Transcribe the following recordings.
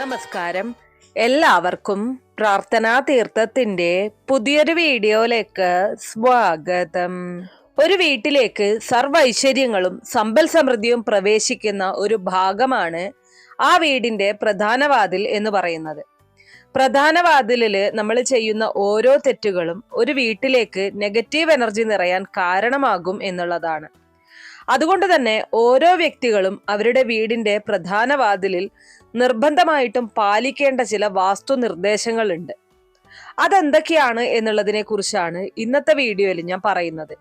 നമസ്കാരം. എല്ലാവർക്കും പ്രാർത്ഥനാ തീർത്ഥത്തിന്റെ പുതിയൊരു വീഡിയോയിലേക്ക് സ്വാഗതം. ഒരു വീട്ടിലേക്ക് സർവ ഐശ്വര്യങ്ങളും സമ്പൽ സമൃദ്ധിയും പ്രവേശിക്കുന്ന ഒരു ഭാഗമാണ് ആ വീടിന്റെ പ്രധാന വാതിൽ എന്ന് പറയുന്നത്. പ്രധാന നമ്മൾ ചെയ്യുന്ന ഓരോ തെറ്റുകളും ഒരു വീട്ടിലേക്ക് നെഗറ്റീവ് എനർജി നിറയാൻ കാരണമാകും എന്നുള്ളതാണ്. അതുകൊണ്ട് തന്നെ ഓരോ വ്യക്തികളും അവരുടെ വീടിന്റെ പ്രധാന വാതിലിൽ നിർബന്ധമായിട്ടും പാലിക്കേണ്ട ചില വാസ്തു നിർദ്ദേശങ്ങളുണ്ട് അതെന്തൊക്കെയാണ് എന്നുള്ളതിനെ കുറിച്ചാണ് ഇന്നത്തെ വീഡിയോയിൽ ഞാൻ പറയുന്നത്.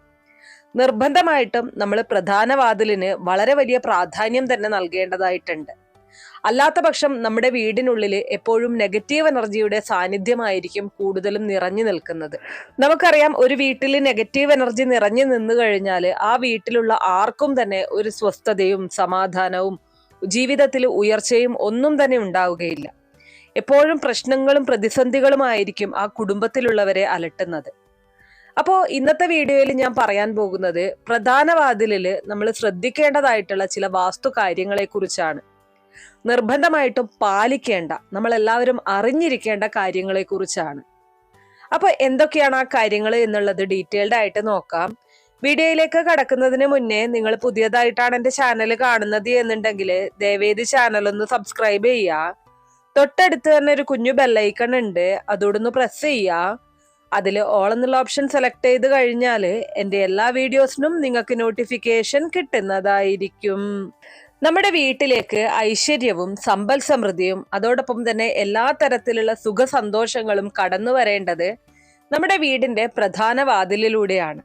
നിർബന്ധമായിട്ടും നമ്മൾ പ്രധാന വാതിലിന് വളരെ വലിയ പ്രാധാന്യം തന്നെ നൽകേണ്ടതായിട്ടുണ്ട്. അല്ലാത്ത പക്ഷം നമ്മുടെ വീടിനുള്ളിൽ എപ്പോഴും നെഗറ്റീവ് എനർജിയുടെ സാന്നിധ്യമായിരിക്കും കൂടുതലും നിറഞ്ഞു നിൽക്കുന്നത്. നമുക്കറിയാം ഒരു വീട്ടിൽ നെഗറ്റീവ് എനർജി നിറഞ്ഞു നിന്നു കഴിഞ്ഞാൽ ആ വീട്ടിലുള്ള ആർക്കും തന്നെ ഒരു സ്വസ്ഥതയും സമാധാനവും ജീവിതത്തിൽ ഉയർച്ചയും ഒന്നും തന്നെ ഉണ്ടാവുകയില്ല. എപ്പോഴും പ്രശ്നങ്ങളും പ്രതിസന്ധികളുമായിരിക്കും ആ കുടുംബത്തിലുള്ളവരെ അലട്ടുന്നത്. അപ്പോൾ ഇന്നത്തെ വീഡിയോയിൽ ഞാൻ പറയാൻ പോകുന്നത് പ്രധാന വാതിലിൽ നമ്മൾ ശ്രദ്ധിക്കേണ്ടതായിട്ടുള്ള ചില വാസ്തു കാര്യങ്ങളെക്കുറിച്ചാണ്. നിർബന്ധമായിട്ടും പാലിക്കേണ്ട നമ്മൾ എല്ലാവരും അറിഞ്ഞിരിക്കേണ്ട കാര്യങ്ങളെക്കുറിച്ചാണ്. അപ്പോൾ അപ്പൊ എന്തൊക്കെയാണ് ആ കാര്യങ്ങൾ എന്നുള്ളത് ഡീറ്റെയിൽഡ് ആയിട്ട് നോക്കാം. വീഡിയോയിലേക്ക് കടക്കുന്നതിന് മുന്നേ നിങ്ങൾ പുതിയതായിട്ടാണ് എന്റെ ചാനൽ കാണുന്നത് എന്നുണ്ടെങ്കിൽ ദയവേദി ചാനൽ ഒന്ന് സബ്സ്ക്രൈബ് ചെയ്യുക. തൊട്ടടുത്ത് തന്നെ ഒരു കുഞ്ഞു ബെല്ലൈക്കൺ ഉണ്ട്. അതോടൊന്ന് പ്രസ് ചെയ്യുക. അതിൽ ഓൾ എന്നുള്ള ഓപ്ഷൻ സെലക്ട് ചെയ്ത് കഴിഞ്ഞാൽ എന്റെ എല്ലാ വീഡിയോസിനും നിങ്ങൾക്ക് നോട്ടിഫിക്കേഷൻ കിട്ടുന്നതായിരിക്കും. നമ്മുടെ വീട്ടിലേക്ക് ഐശ്വര്യവും സമ്പൽ സമൃദ്ധിയും അതോടൊപ്പം തന്നെ എല്ലാ തരത്തിലുള്ള സുഖ സന്തോഷങ്ങളും കടന്നു വരേണ്ടത് നമ്മുടെ വീടിന്റെ പ്രധാന വാതിലിലൂടെയാണ്.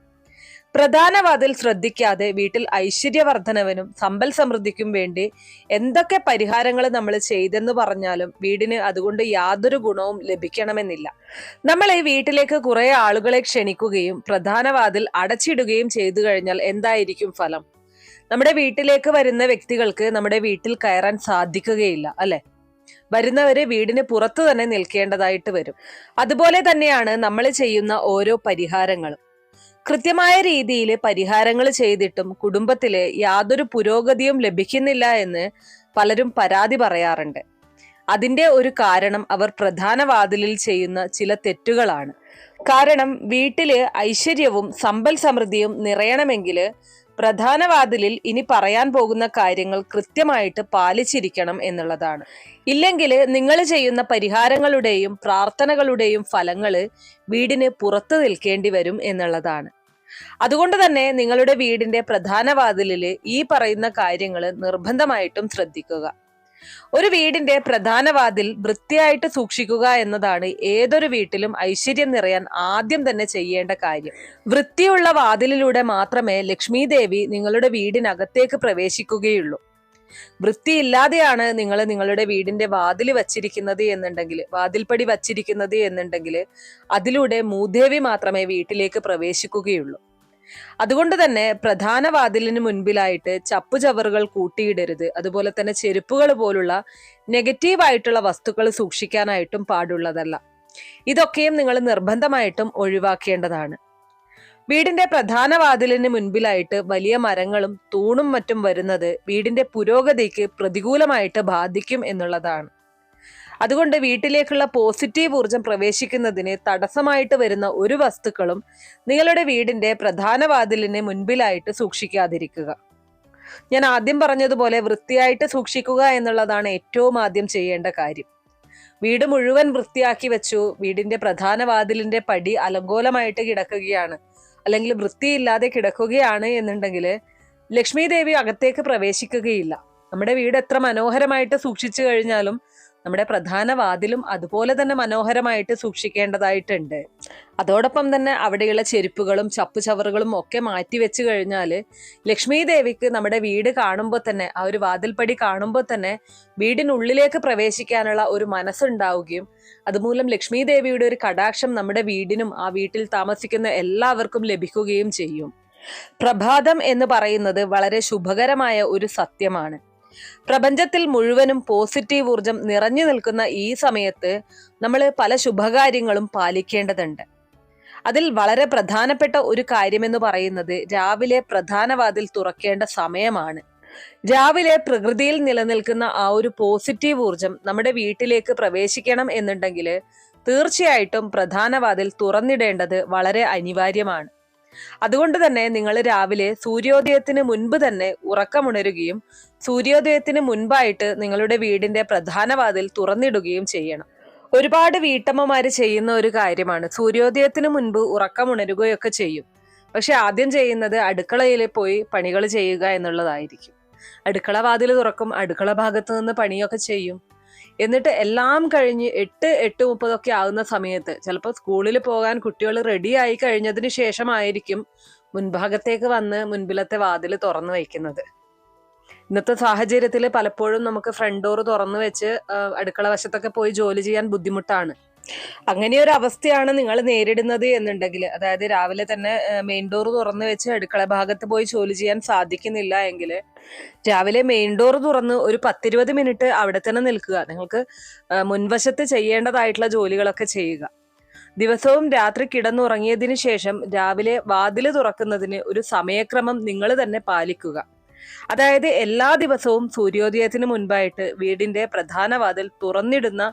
പ്രധാന വാതിൽ ശ്രദ്ധിക്കാതെ വീട്ടിൽ ഐശ്വര്യവർദ്ധനവിനും സമ്പൽ സമൃദ്ധിക്കും വേണ്ടി എന്തൊക്കെ പരിഹാരങ്ങൾ നമ്മൾ ചെയ്തെന്ന് പറഞ്ഞാലും വീടിന് അതുകൊണ്ട് യാതൊരു ഗുണവും ലഭിക്കണമെന്നില്ല. നമ്മൾ ഈ വീട്ടിലേക്ക് കുറേ ആളുകളെ ക്ഷണിക്കുകയും പ്രധാന വാതിൽ അടച്ചിടുകയും ചെയ്തു കഴിഞ്ഞാൽ എന്തായിരിക്കും ഫലം? നമ്മുടെ വീട്ടിലേക്ക് വരുന്ന വ്യക്തികൾക്ക് നമ്മുടെ വീട്ടിൽ കയറാൻ സാധിക്കുകയില്ല അല്ലെ? വരുന്നവരെ വീടിന് പുറത്തു തന്നെ നിൽക്കേണ്ടതായിട്ട് വരും. അതുപോലെ തന്നെയാണ് നമ്മൾ ചെയ്യുന്ന ഓരോ പരിഹാരങ്ങളും. കൃത്യമായ രീതിയിൽ പരിഹാരങ്ങൾ ചെയ്തിട്ടും കുടുംബത്തിലെ യാതൊരു പുരോഗതിയും ലഭിക്കുന്നില്ല എന്ന് പലരും പരാതി പറയാറുണ്ട്. അതിന്റെ ഒരു കാരണം അവർ പ്രധാന വാതിലിൽ ചെയ്യുന്ന ചില തെറ്റുകളാണ്. കാരണം വീട്ടിൽ ഐശ്വര്യവും സമ്പൽ സമൃദ്ധിയും നിറയണമെങ്കിൽ പ്രധാന വാതിലിൽ ഇനി പറയാൻ പോകുന്ന കാര്യങ്ങൾ കൃത്യമായിട്ട് പാലിച്ചിരിക്കണം എന്നുള്ളതാണ്. ഇല്ലെങ്കിൽ നിങ്ങൾ ചെയ്യുന്ന പരിഹാരങ്ങളുടെയും പ്രാർത്ഥനകളുടെയും ഫലങ്ങൾ വീടിന് പുറത്തു നിൽക്കേണ്ടി വരും എന്നുള്ളതാണ്. അതുകൊണ്ട് തന്നെ നിങ്ങളുടെ വീടിന്റെ പ്രധാന വാതിലിൽ ഈ പറയുന്ന കാര്യങ്ങൾ നിർബന്ധമായിട്ടും ശ്രദ്ധിക്കുക. ഒരു വീടിന്റെ പ്രധാന വാതിൽ വൃത്തിയായിട്ട് സൂക്ഷിക്കുക എന്നതാണ് ഏതൊരു വീട്ടിലും ഐശ്വര്യം നിറയാൻ ആദ്യം തന്നെ ചെയ്യേണ്ട കാര്യം. വൃത്തിയുള്ള വാതിലിലൂടെ മാത്രമേ ലക്ഷ്മി ദേവി നിങ്ങളുടെ വീടിനകത്തേക്ക് പ്രവേശിക്കുകയുള്ളൂ. വൃത്തിയില്ലാതെയാണ് നിങ്ങൾ നിങ്ങളുടെ വീടിന്റെ വാതിൽ വച്ചിരിക്കുന്നത് എന്നുണ്ടെങ്കിൽ വാതിൽപ്പടി വച്ചിരിക്കുന്നത് എന്നുണ്ടെങ്കിൽ അതിലൂടെ മൂദേവി മാത്രമേ വീട്ടിലേക്ക് പ്രവേശിക്കുകയുള്ളൂ. അതുകൊണ്ട് തന്നെ പ്രധാന വാതിലിന് മുൻപിലായിട്ട് ചപ്പുചവറുകൾ കൂട്ടിയിടരുത്. അതുപോലെ തന്നെ ചെരുപ്പുകൾ പോലുള്ള നെഗറ്റീവ് ആയിട്ടുള്ള വസ്തുക്കൾ സൂക്ഷിക്കാനായിട്ടും പാടുള്ളതല്ല. ഇതൊക്കെയും നിങ്ങൾ നിർബന്ധമായിട്ടും ഒഴിവാക്കേണ്ടതാണ്. വീടിന്റെ പ്രധാന വാതിലിന് മുൻപിലായിട്ട് വലിയ മരങ്ങളും തൂണും മറ്റും വരുന്നത് വീടിന്റെ പുരോഗതിക്ക് പ്രതികൂലമായിട്ട് ബാധിക്കും എന്നുള്ളതാണ്. അതുകൊണ്ട് വീട്ടിലേക്കുള്ള പോസിറ്റീവ് ഊർജം പ്രവേശിക്കുന്നതിന് തടസ്സമായിട്ട് വരുന്ന ഒരു വസ്തുക്കളും നിങ്ങളുടെ വീടിന്റെ പ്രധാന വാതിലിന് മുൻപിലായിട്ട് സൂക്ഷിക്കാതിരിക്കുക. ഞാൻ ആദ്യം പറഞ്ഞതുപോലെ വൃത്തിയായിട്ട് സൂക്ഷിക്കുക എന്നുള്ളതാണ് ഏറ്റവും ആദ്യം ചെയ്യേണ്ട കാര്യം. വീട് മുഴുവൻ വൃത്തിയാക്കി വെച്ചു വീടിന്റെ പ്രധാന വാതിലിന്റെ പടി അലങ്കോലമായിട്ട് കിടക്കുകയാണ്. അല്ലെങ്കിൽ വൃത്തിയില്ലാതെ കിടക്കുകയാണ് എന്നുണ്ടെങ്കിൽ ലക്ഷ്മി ദേവി അകത്തേക്ക് പ്രവേശിക്കുകയില്ല. നമ്മുടെ വീട് എത്ര മനോഹരമായിട്ട് സൂക്ഷിച്ചു കഴിഞ്ഞാലും നമ്മുടെ പ്രധാന വാതിലും അതുപോലെ തന്നെ മനോഹരമായിട്ട് സൂക്ഷിക്കേണ്ടതായിട്ടുണ്ട്. അതോടൊപ്പം തന്നെ അവിടെയുള്ള ചെരുപ്പുകളും ചപ്പുചവറുകളും ഒക്കെ മാറ്റി വെച്ച് കഴിഞ്ഞാൽ ലക്ഷ്മി ദേവിക്ക് നമ്മുടെ വീട് കാണുമ്പോൾ തന്നെ ആ ഒരു വാതിൽപ്പടി കാണുമ്പോൾ തന്നെ വീടിനുള്ളിലേക്ക് പ്രവേശിക്കാനുള്ള ഒരു മനസ്സുണ്ടാവുകയും അതുമൂലം ലക്ഷ്മി ദേവിയുടെ ഒരു കടാക്ഷം നമ്മുടെ വീടിനും ആ വീട്ടിൽ താമസിക്കുന്ന എല്ലാവർക്കും ലഭിക്കുകയും ചെയ്യും. പ്രഭാതം എന്ന് പറയുന്നത് വളരെ ശുഭകരമായ ഒരു സത്യമാണ്. പ്രപഞ്ചത്തിൽ മുഴുവനും പോസിറ്റീവ് ഊർജം നിറഞ്ഞു നിൽക്കുന്ന ഈ സമയത്ത് നമ്മൾ പല ശുഭകാര്യങ്ങളും പാലിക്കേണ്ടതുണ്ട്. അതിൽ വളരെ പ്രധാനപ്പെട്ട ഒരു കാര്യമെന്ന് പറയുന്നത് രാവിലെ പ്രധാന വാതിൽ തുറക്കേണ്ട സമയമാണ്. രാവിലെ പ്രകൃതിയിൽ നിലനിൽക്കുന്ന ആ ഒരു പോസിറ്റീവ് ഊർജം നമ്മുടെ വീട്ടിലേക്ക് പ്രവേശിക്കണം എന്നുണ്ടെങ്കിൽ തീർച്ചയായിട്ടും പ്രധാന വാതിൽ തുറന്നിടേണ്ടത് വളരെ അനിവാര്യമാണ്. അതുകൊണ്ട് തന്നെ നിങ്ങൾ രാവിലെ സൂര്യോദയത്തിന് മുൻപ് തന്നെ ഉറക്കമുണരുകയും സൂര്യോദയത്തിന് മുൻപായിട്ട് നിങ്ങളുടെ വീടിന്റെ പ്രധാന വാതിൽ തുറന്നിടുകയും ചെയ്യണം. ഒരുപാട് വീട്ടമ്മമാര് ചെയ്യുന്ന ഒരു കാര്യമാണ് സൂര്യോദയത്തിന് മുൻപ് ഉറക്കമുണരുകയൊക്കെ ചെയ്യും. പക്ഷെ ആദ്യം ചെയ്യുന്നത് അടുക്കളയിൽ പോയി പണികൾ ചെയ്യുക എന്നുള്ളതായിരിക്കും. അടുക്കള വാതിൽ തുറക്കും അടുക്കള ഭാഗത്ത് നിന്ന് പണിയൊക്കെ ചെയ്യും. എന്നിട്ട് എല്ലാം കഴിഞ്ഞ് എട്ട് എട്ട് മുപ്പതൊക്കെ ആകുന്ന സമയത്ത് ചിലപ്പോൾ സ്കൂളിൽ പോകാൻ കുട്ടികൾ റെഡി ആയി കഴിഞ്ഞതിന് ശേഷമായിരിക്കും മുൻഭാഗത്തേക്ക് വന്ന് മുൻപിലത്തെ വാതിൽ തുറന്നു വയ്ക്കുന്നത്. ഇന്നത്തെ സാഹചര്യത്തിൽ പലപ്പോഴും നമുക്ക് ഫ്രണ്ട് ഡോർ തുറന്നു വെച്ച് അടുക്കള വശത്തൊക്കെ പോയി ജോലി ചെയ്യാൻ ബുദ്ധിമുട്ടാണ്. അങ്ങനെ ഒരു അവസ്ഥയാണ് നിങ്ങൾ നേരിടുന്നത് എന്നുണ്ടെങ്കിൽ. അതായത് രാവിലെ തന്നെ മെയിൻ ഡോർ തുറന്നു വെച്ച് അടുക്കള ഭാഗത്ത് പോയി ജോലി ചെയ്യാൻ സാധിക്കുന്നില്ല എങ്കിൽ രാവിലെ മെയിൻ ഡോർ തുറന്ന് ഒരു പത്തിരുപത് മിനിറ്റ് അവിടെ തന്നെ നിൽക്കുക. നിങ്ങൾക്ക് മുൻവശത്ത് ചെയ്യേണ്ടതായിട്ടുള്ള ജോലികളൊക്കെ ചെയ്യുക. ദിവസവും രാത്രി കിടന്നുറങ്ങിയതിനു ശേഷം രാവിലെ വാതിൽ തുറക്കുന്നതിന് ഒരു സമയക്രമം നിങ്ങൾ തന്നെ പാലിക്കുക. അതായത് എല്ലാ ദിവസവും സൂര്യോദയത്തിന് മുൻപായിട്ട് വീടിന്റെ പ്രധാന വാതിൽ തുറന്നിടുന്ന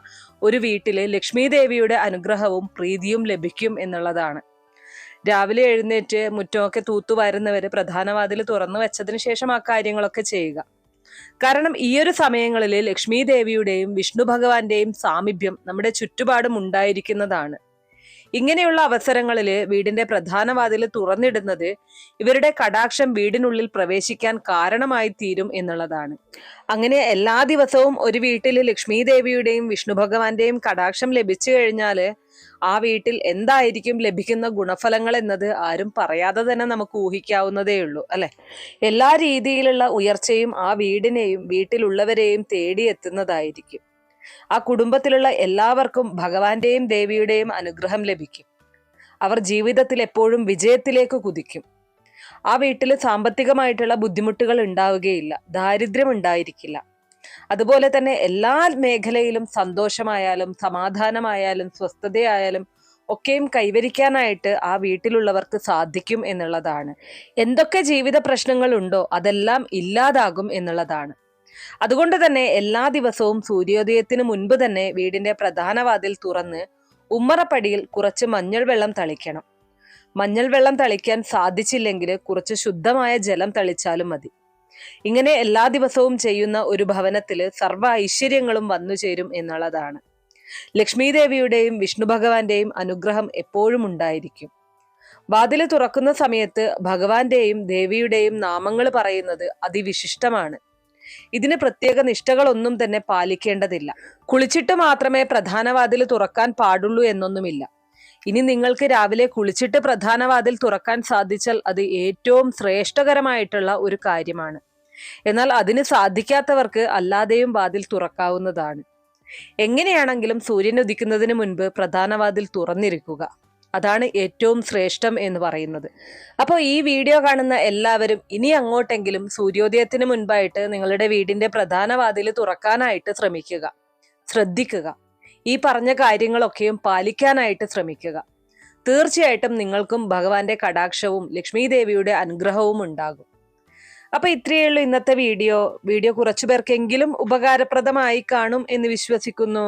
ഒരു വീട്ടിലെ ലക്ഷ്മി ദേവിയുടെ അനുഗ്രഹവും പ്രീതിയും ലഭിക്കും എന്നുള്ളതാണ്. രാവിലെ എഴുന്നേറ്റ് മുറ്റമൊക്കെ തൂത്തുവാരുന്നവര് പ്രധാന വാതിൽ തുറന്നു വെച്ചതിന് ശേഷം ആ കാര്യങ്ങളൊക്കെ ചെയ്യുക. കാരണം ഈ ഒരു സമയങ്ങളിൽ ലക്ഷ്മി ദേവിയുടെയും വിഷ്ണു ഭഗവാന്റെയും സാമീപ്യം നമ്മുടെ ചുറ്റുപാടും ഉണ്ടായിരിക്കുന്നതാണ്. ഇങ്ങനെയുള്ള അവസരങ്ങളിൽ വീടിന്റെ പ്രധാന വാതിൽ തുറന്നിടുന്നത് ഇവരുടെ കടാക്ഷം വീടിനുള്ളിൽ പ്രവേശിക്കാൻ കാരണമായി തീരും എന്നുള്ളതാണ്. അങ്ങനെ എല്ലാ ദിവസവും ഒരു വീട്ടിൽ ലക്ഷ്മി ദേവിയുടെയും വിഷ്ണു ഭഗവാന്റെയും കടാക്ഷം ലഭിച്ചു കഴിഞ്ഞാൽ ആ വീട്ടിൽ എന്തായിരിക്കും ലഭിക്കുന്ന ഗുണഫലങ്ങൾ എന്നത് ആരും പറയാതെ തന്നെ നമുക്ക് ഊഹിക്കാവുന്നതേ ഉള്ളൂ അല്ലെ? എല്ലാ രീതിയിലുള്ള ഉയർച്ചയും ആ വീടിനെയും വീട്ടിലുള്ളവരെയും തേടി എത്തുന്നതായിരിക്കും ആ കുടുംബത്തിലുള്ള എല്ലാവർക്കും ഭഗവാന്റെയും ദേവിയുടെയും അനുഗ്രഹം ലഭിക്കും. അവർ ജീവിതത്തിൽ എപ്പോഴും വിജയത്തിലേക്ക് കുതിക്കും. ആ വീട്ടിൽ സാമ്പത്തികമായിട്ടുള്ള ബുദ്ധിമുട്ടുകൾ ഉണ്ടാവുകയില്ല ദാരിദ്ര്യം ഉണ്ടായിരിക്കില്ല. അതുപോലെ തന്നെ എല്ലാ മേഖലയിലും സന്തോഷമായാലും സമാധാനമായാലും സ്വസ്ഥതയായാലും ഒക്കെയും കൈവരിക്കാനായിട്ട് ആ വീട്ടിലുള്ളവർക്ക് സാധിക്കും എന്നുള്ളതാണ്. എന്തൊക്കെ ജീവിത പ്രശ്നങ്ങളുണ്ടോ അതെല്ലാം ഇല്ലാതാകും എന്നുള്ളതാണ്. അതുകൊണ്ട് തന്നെ എല്ലാ ദിവസവും സൂര്യോദയത്തിന് മുൻപ് തന്നെ വീടിന്റെ പ്രധാന വാതിൽ തുറന്ന് ഉമ്മറപ്പടിയിൽ കുറച്ച് മഞ്ഞൾ വെള്ളം തളിക്കണം. മഞ്ഞൾ വെള്ളം തളിക്കാൻ സാധിച്ചില്ലെങ്കിൽ കുറച്ച് ശുദ്ധമായ ജലം തളിച്ചാലും മതി. ഇങ്ങനെ എല്ലാ ദിവസവും ചെയ്യുന്ന ഒരു ഭവനത്തിൽ സർവ ഐശ്വര്യങ്ങളും വന്നു ചേരും എന്നുള്ളതാണ്. ലക്ഷ്മി ദേവിയുടെയും വിഷ്ണു ഭഗവാന്റെയും അനുഗ്രഹം എപ്പോഴും ഉണ്ടായിരിക്കും. വാതിൽ തുറക്കുന്ന സമയത്ത് ഭഗവാന്റെയും ദേവിയുടെയും നാമങ്ങൾ പറയുന്നത് അതിവിശിഷ്ടമാണ്. ഇതിന് പ്രത്യേക നിഷ്ഠകളൊന്നും തന്നെ പാലിക്കേണ്ടതില്ല. കുളിച്ചിട്ട് മാത്രമേ പ്രധാനവാതിൽ തുറക്കാൻ പാടുള്ളൂ എന്നൊന്നുമില്ല. ഇനി നിങ്ങൾക്ക് രാവിലെ കുളിച്ചിട്ട് പ്രധാനവാതിൽ തുറക്കാൻ സാധിച്ചാൽ അത് ഏറ്റവും ശ്രേഷ്ഠകരമായിട്ടുള്ള ഒരു കാര്യമാണ്. എന്നാൽ അതിന് സാധിക്കാത്തവർക്ക് അല്ലാതെയും വാതിൽ തുറക്കാവുന്നതാണ്. എങ്ങനെയാണെങ്കിലും സൂര്യൻ ഉദിക്കുന്നതിന് മുൻപ് പ്രധാനവാതിൽ തുറന്നിരിക്കുക. അതാണ് ഏറ്റവും ശ്രേഷ്ഠം എന്ന് പറയുന്നത്. അപ്പോൾ ഈ വീഡിയോ കാണുന്ന എല്ലാവരും ഇനി അങ്ങോട്ടെങ്കിലും സൂര്യോദയത്തിന് മുൻപായിട്ട് നിങ്ങളുടെ വീടിന്റെ പ്രധാന വാതിൽ തുറക്കാനായിട്ട് ശ്രമിക്കുക. ശ്രദ്ധിക്കുക. ഈ പറഞ്ഞ കാര്യങ്ങളൊക്കെയും പാലിക്കാനായിട്ട് ശ്രമിക്കുക. തീർച്ചയായിട്ടും നിങ്ങൾക്കും ഭഗവാന്റെ കടാക്ഷവും ലക്ഷ്മി ദേവിയുടെ അനുഗ്രഹവും ഉണ്ടാകും. അപ്പൊ ഇത്രയേ ഉള്ളൂ ഇന്നത്തെ വീഡിയോ. വീഡിയോ കുറച്ചു പേർക്കെങ്കിലും ഉപകാരപ്രദമായി കാണും എന്ന് വിശ്വസിക്കുന്നു.